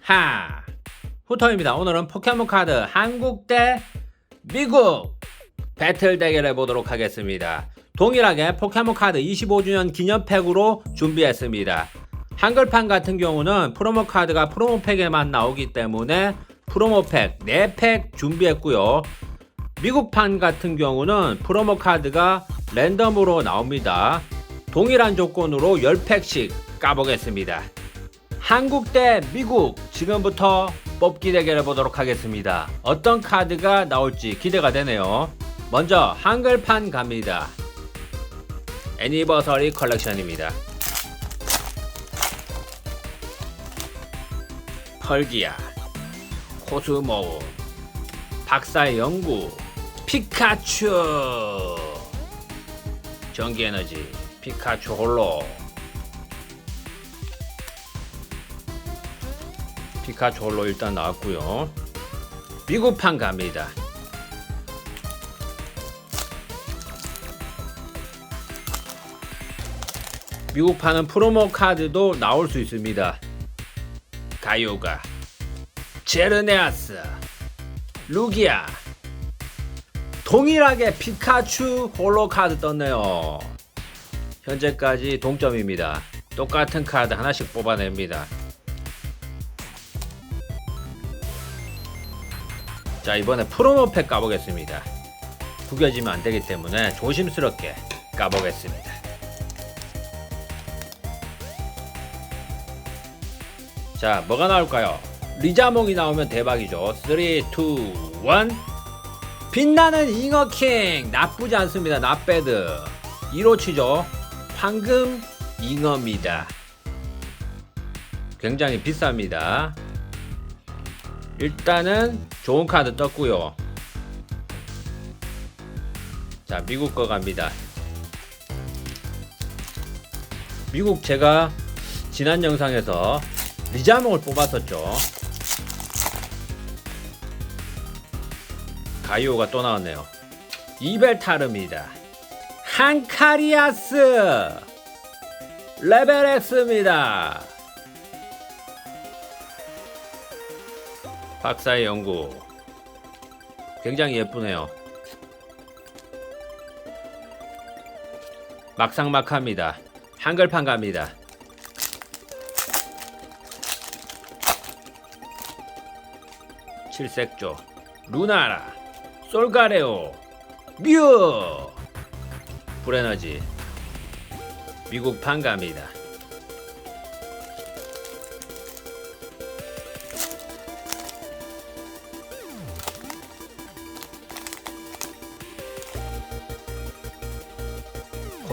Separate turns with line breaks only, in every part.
하 후토입니다. 오늘은 포켓몬 카드 한국 대 미국 배틀 대결해 보도록 하겠습니다. 동일하게 포켓몬 카드 25주년 기념팩으로 준비했습니다. 한글판 같은 경우는 프로모 카드가 프로모팩에만 나오기 때문에 프로모팩 4팩 준비했고요. 미국판 같은 경우는 프로모 카드가 랜덤으로 나옵니다. 동일한 조건으로 10팩씩 까보겠습니다. 한국 대 미국 지금부터 뽑기 대결해 보도록 하겠습니다. 어떤 카드가 나올지 기대가 되네요. 먼저 한글판 갑니다. 애니버서리 컬렉션입니다. 펄기야, 코스모, 박사의 연구, 피카츄, 전기에너지, 피카츄 홀로, 피카츄 홀로 일단 나왔고요. 미국판 갑니다. 미국판은 프로모 카드도 나올 수 있습니다. 가요가, 제르네아스, 루기아, 동일하게 피카츄 홀로 카드 떴네요. 현재까지 동점입니다. 똑같은 카드 하나씩 뽑아냅니다. 자 이번에 프로모팩 까보겠습니다. 구겨지면 안되기 때문에 조심스럽게 까보겠습니다. 자 뭐가 나올까요? 리자몽이 나오면 대박이죠. 3, 2, 1 빛나는 잉어킹. 나쁘지 않습니다. 나배드. 1호치죠. 황금 잉어입니다. 굉장히 비쌉니다. 일단은 좋은 카드 떴고요. 자 미국 거 갑니다. 미국 제가 지난 영상에서 리자몽을 뽑았었죠. 가이오가 또 나왔네요. 이벨타르입니다. 한카리아스 레벨 X입니다 박사의 연구 굉장히 예쁘네요. 막상막합니다. 한글판 갑니다. 칠색조, 루나라, 솔가레오, 뮤, 브레너지, 미국판 갑니다.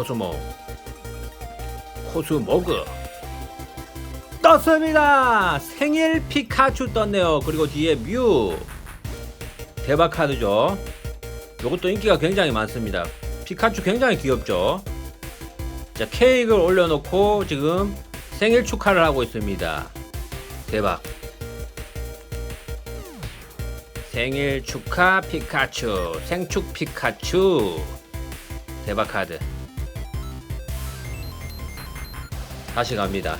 코스모. 코스모그. 떴습니다. 생일 피카츄 떴네요. 그리고 뒤에 뮤. 대박 카드죠. 이것도 인기가 굉장히 많습니다. 피카츄 굉장히 귀엽죠. 자 케이크를 올려놓고 지금 생일 축하를 하고 있습니다. 대박. 생일 축하 피카츄. 생축 피카츄. 대박 카드 다시 갑니다.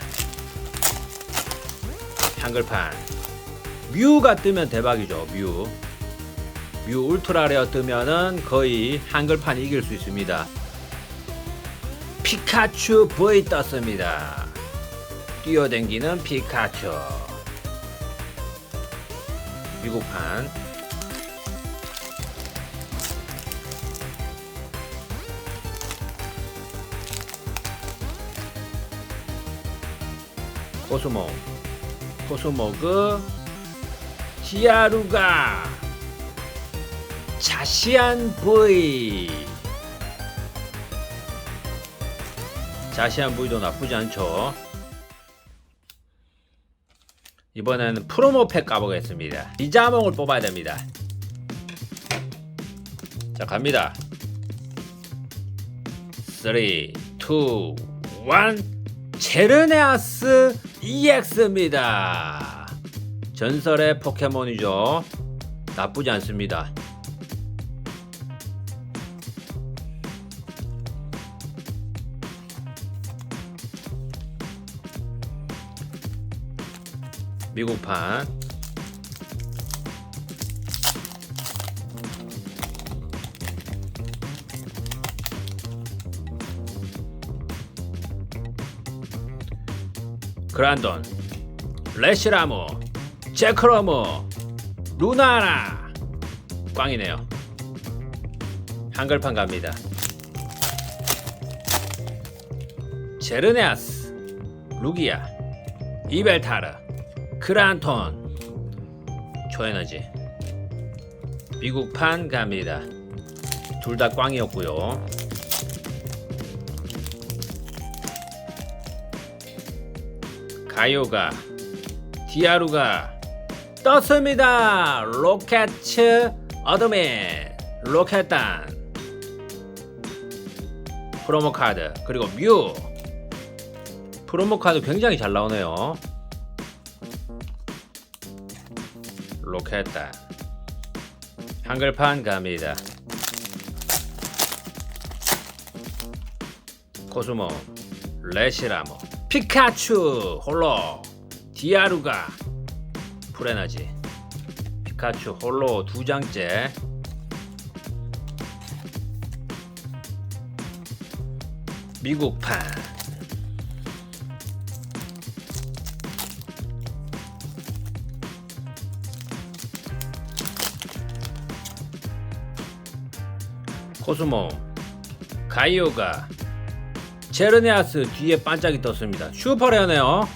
한글판. 뮤가 뜨면 대박이죠. 뮤. 뮤 울트라 레어 뜨면은 거의 한글판 이길 수 있습니다. 피카츄 V 떴습니다. 뛰어댕기는 피카츄. 미국판. 코스모 코스모그 지아루가 자시안 V 자시안 V도 나쁘지 않죠. 이번에는 프로모팩 까보겠습니다. 리자몽을 뽑아야 됩니다. 자 갑니다. 3 2 1 제르네아스 EX입니다. 전설의 포켓몬이죠. 나쁘지 않습니다. 미국판 그란돈 레시라모 제크러모 루나라 꽝이네요. 한글판 갑니다. 제르네아스 루기아 이벨타르 크란톤 초에너지. 미국판 갑니다. 둘 다 꽝이었고요 가요가 디아루가 떴습니다. 로켓 어드민 로켓단. 프로모 카드 그리고 뮤. 프로모 카드 굉장히 잘 나오네요. 로켓단. 한글판 갑니다. 코스모 레시라모 피카츄. 홀로. 디아루가 풀에너지. 피카츄 홀로 두 장째. 미국판. 코스모. 가이오가 제르네아스 뒤에 반짝이 떴습니다. 슈퍼레어네요.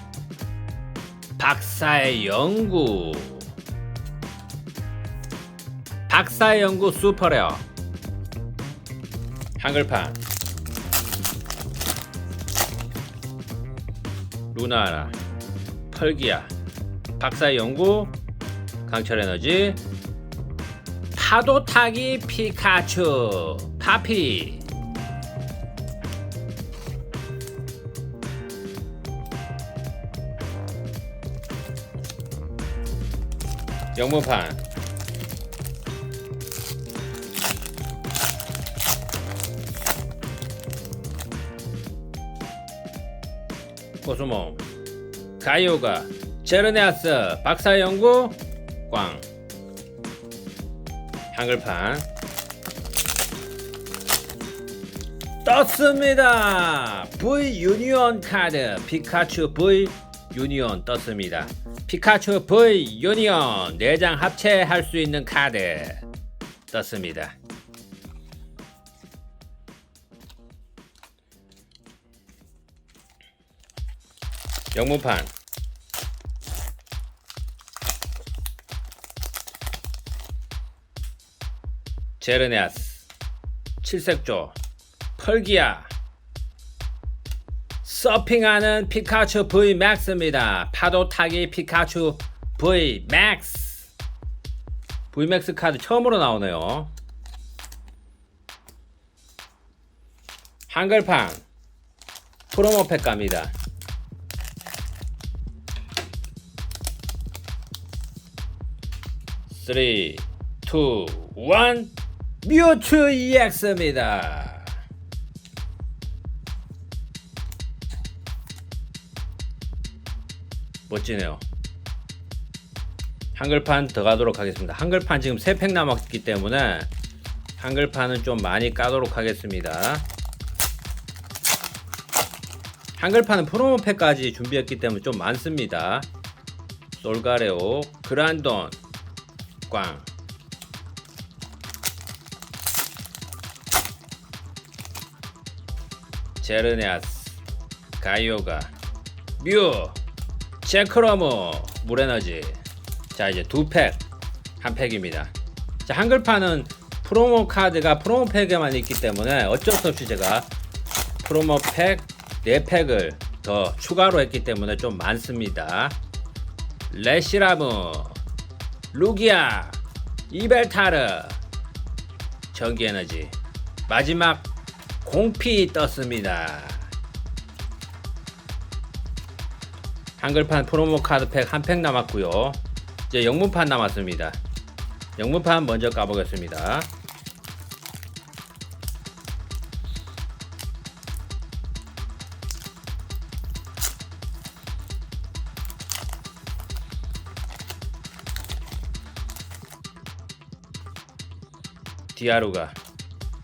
박사의 연구. 박사의 연구 슈퍼레어. 한글판. 루나라. 펄기야. 박사의 연구. 강철 에너지. 파도 타기 피카츄. 파피. 영문판. 코스모. 가이오가 제르네아스 박사연구 꽝 한글판. 떴습니다. V 유니온 카드 피카츄 V 유니온 떴습니다. 피카츄 V 유니온 4장 합체할 수 있는 카드 떴습니다. 영문판. 제르네아스 칠색조 펄기야 서핑하는 피카츄 V 맥스입니다. 파도 타기 피카츄 V 맥스. V 맥스 카드 처음으로 나오네요. 한글판 프로모팩 갑니다. 쓰리, 투, 원, 뮤츠 EX입니다. 멋지네요. 한글판 더 가도록 하겠습니다. 한글판 지금 3팩 남았기 때문에 한글판은 좀 많이 까도록 하겠습니다. 한글판은 프로모팩까지 준비했기 때문에 좀 많습니다. 솔가레오, 그란돈, 꽝. 제르네아스, 가이오가, 뮤, 체크러무 물에너지. 자 이제 두 팩 한 팩입니다. 자 한글판은 프로모 카드가 프로모 팩에만 있기 때문에 어쩔 수 없이 제가 프로모 팩 4팩을 더 추가로 했기 때문에 좀 많습니다. 레시라무 루기아 이벨타르 전기에너지. 마지막 공피 떴습니다 한글판 프로모 카드팩 한 팩 남았고요. 이제 영문판 남았습니다. 영문판 먼저 까보겠습니다. 디아루가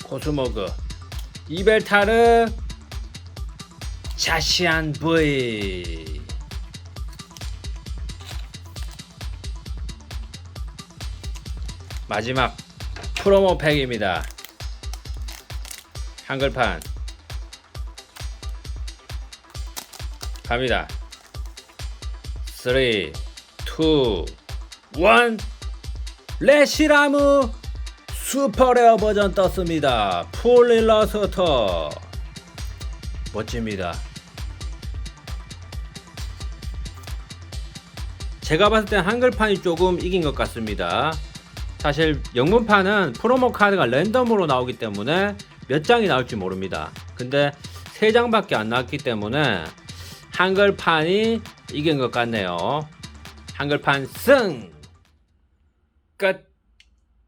코스모그 이벨타르 자시안 브이. 마지막 프로모 팩입니다. 한글판 갑니다. 3, 2, 1 레시라무 슈퍼레어 버전 떴습니다. 풀릴러스터 멋집니다. 제가 봤을 땐 한글판이 조금 이긴 것 같습니다. 사실 영문판은 프로모 카드가 랜덤으로 나오기 때문에 몇 장이 나올지 모릅니다. 근데 세 장밖에 안 나왔기 때문에 한글판이 이긴 것 같네요. 한글판 승! 끝!